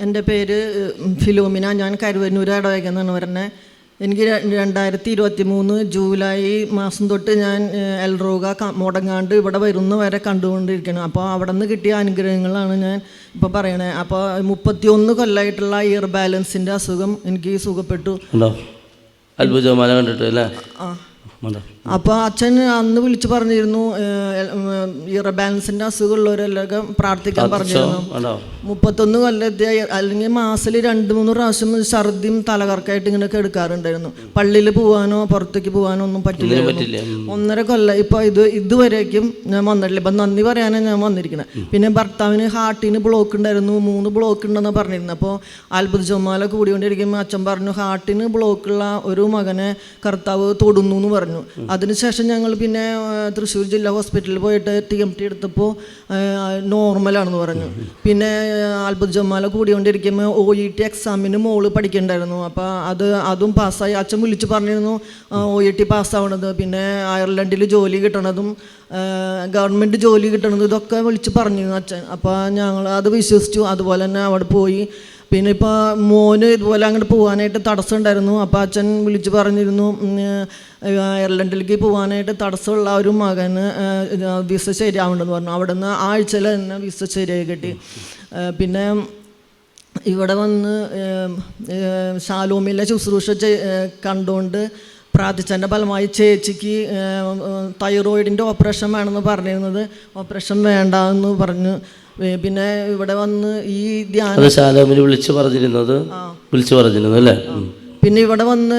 എന്റെ പേര് ഫിലോമിന. ഞാൻ കരുവന്നൂർ ഇടവയ്ക്കെന്നാണ് പറഞ്ഞത് എനിക്ക് രണ്ടായിരത്തി ഇരുപത്തി മൂന്ന് ജൂലൈ മാസം തൊട്ട് ഞാൻ എൽറോഗ മുടങ്ങാണ്ട് ഇവിടെ വരുന്ന വരെ കണ്ടുകൊണ്ടിരിക്കണം. അപ്പോൾ അവിടെ നിന്ന് കിട്ടിയ അനുഗ്രഹങ്ങളാണ് ഞാൻ ഇപ്പോൾ പറയണേ. അപ്പോൾ മുപ്പത്തിയൊന്ന് കൊല്ലമായിട്ടുള്ള ഇയർ ബാലൻസിന്റെ അസുഖം എനിക്ക് സുഖപ്പെട്ടു. അത്ഭുതമാല കണ്ടിട്ട് അല്ലേ? ആ. അപ്പോൾ അച്ഛൻ അന്ന് വിളിച്ചു പറഞ്ഞിരുന്നു ബാലൻസിന്റെ അസുഖമുള്ളവരെല്ലാം പ്രാർത്ഥിക്കാൻ പറഞ്ഞിരുന്നു. മുപ്പത്തൊന്ന് കൊല്ലത്തെ അല്ലെങ്കിൽ മാസത്തിൽ രണ്ട് മൂന്ന് പ്രാവശ്യം ഛർദിയും തലകറക്കായിട്ട് ഇങ്ങനെ എടുക്കാറുണ്ടായിരുന്നു. പള്ളിയിൽ പോകാനോ പുറത്തേക്ക് പോകാനോ ഒന്നും പറ്റില്ല. ഒന്നര കൊല്ലം ഇപ്പോൾ ഇത് ഇതുവരേക്കും ഞാൻ വന്നിട്ടില്ല. ഇപ്പൊ നന്ദി പറയാനാണ് ഞാൻ വന്നിരിക്കുന്നത് പിന്നെ ഭർത്താവിന് ഹാർട്ടിന് ബ്ലോക്ക് ഉണ്ടായിരുന്നു. മൂന്ന് ബ്ലോക്ക് ഉണ്ടെന്ന് പറഞ്ഞിരുന്നു. അപ്പോൾ അത്ഭുത ചുമ്മാല കൂടിക്കൊണ്ടിരിക്കുമ്പോൾ അച്ഛൻ പറഞ്ഞു ഹാർട്ടിന് ബ്ലോക്കുള്ള ഒരു മകനെ കർത്താവ് തൊടുന്നു എന്ന് പറഞ്ഞു. അതിനുശേഷം ഞങ്ങൾ പിന്നെ തൃശ്ശൂർ ജില്ലാ ഹോസ്പിറ്റലിൽ പോയിട്ട് ടി എം ടി എടുത്തപ്പോൾ നോർമലാണെന്ന് പറഞ്ഞു. പിന്നെ അത്ഭുത ജമാല കൂടിക്കൊണ്ടിരിക്കുമ്പോൾ ഒ ഇ ടി എക്സാമിന് മോൾ പഠിക്കണ്ടായിരുന്നു. അപ്പോൾ അത് അതും പാസ്സായി. അച്ഛൻ വിളിച്ച് പറഞ്ഞിരുന്നു ഒ ഇ ടി പാസ്സാവണത്. പിന്നെ അയർലൻഡിൽ ജോലി കിട്ടണതും ഗവൺമെന്റ് ജോലി കിട്ടണതും ഇതൊക്കെ വിളിച്ച് പറഞ്ഞിരുന്നു അച്ഛൻ. അപ്പോൾ ഞങ്ങൾ അത് വിശ്വസിച്ചു. അതുപോലെ തന്നെ അവിടെ പോയി പിന്നെ ഇപ്പോൾ മോന് ഇതുപോലെ അങ്ങോട്ട് പോകാനായിട്ട് തടസ്സം ഉണ്ടായിരുന്നു അപ്പോൾ അച്ഛൻ വിളിച്ച് പറഞ്ഞിരുന്നു എയർലൻഡിലേക്ക് പോകാനായിട്ട് തടസ്സമുള്ള ഒരു മകന് വിസ ശരിയാവുണ്ടെന്ന് പറഞ്ഞു. അവിടെ നിന്ന് ആഴ്ചയിൽ തന്നെ വിസ ശരിയായി കിട്ടി. പിന്നെ ഇവിടെ വന്ന് ശാലോമിലെ ശുശ്രൂഷ കണ്ടുകൊണ്ട് പ്രാർത്ഥിച്ചതിന്റെ ഫലമായി ചേച്ചിക്ക് തൈറോയിഡിന്റെ ഓപ്പറേഷൻ വേണമെന്ന് പറഞ്ഞിരുന്നത്. ഓപ്പറേഷൻ വേണ്ട എന്ന് പറഞ്ഞു പിന്നെ ഇവിടെ വന്ന് ഈ ധ്യാനം ശാലോമിന് വിളിച്ചു പറഞ്ഞിരുന്നത്. വിളിച്ചു പറഞ്ഞിരുന്നു അല്ലേ? പിന്നെ ഇവിടെ വന്ന്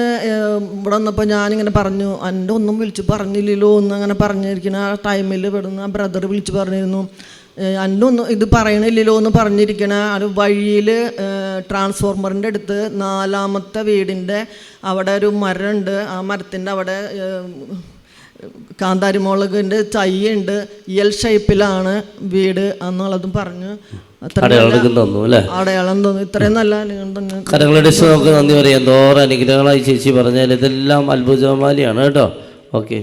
ഇവിടെ വന്നപ്പോൾ ഞാനിങ്ങനെ പറഞ്ഞു എന്റെ ഒന്നും വിളിച്ച് പറഞ്ഞില്ലല്ലോ എന്ന് അങ്ങനെ പറഞ്ഞിരിക്കുന്ന ആ ടൈമിൽ ഇവിടുന്ന് ആ ബ്രദർ വിളിച്ച് പറഞ്ഞിരുന്നു. എന്റെ ഒന്നും ഇത് പറയണില്ലല്ലോ എന്ന് പറഞ്ഞിരിക്കണ ഒരു വഴിയിൽ ട്രാൻസ്ഫോർമറിന്റെ അടുത്ത് നാലാമത്തെ വീടിന്റെ അവിടെ ഒരു മരമുണ്ട്. ആ മരത്തിന്റെ അവിടെ കാന്താരിമുളകിന്റെ തൈയുണ്ട്. എൽ ഷേപ്പിലാണ് വീട് എന്നുള്ളതും പറഞ്ഞു. അടയാളം തന്നു അല്ലേ? അടയാളം ഇത്രയും നല്ല നമുക്ക് നന്ദി പറയാം. എന്തോരം അനുഗ്രഹങ്ങളായി ചേച്ചി പറഞ്ഞാൽ ഇതെല്ലാം അത്ഭുതമാലിയാണ് കേട്ടോ. ഓക്കെ.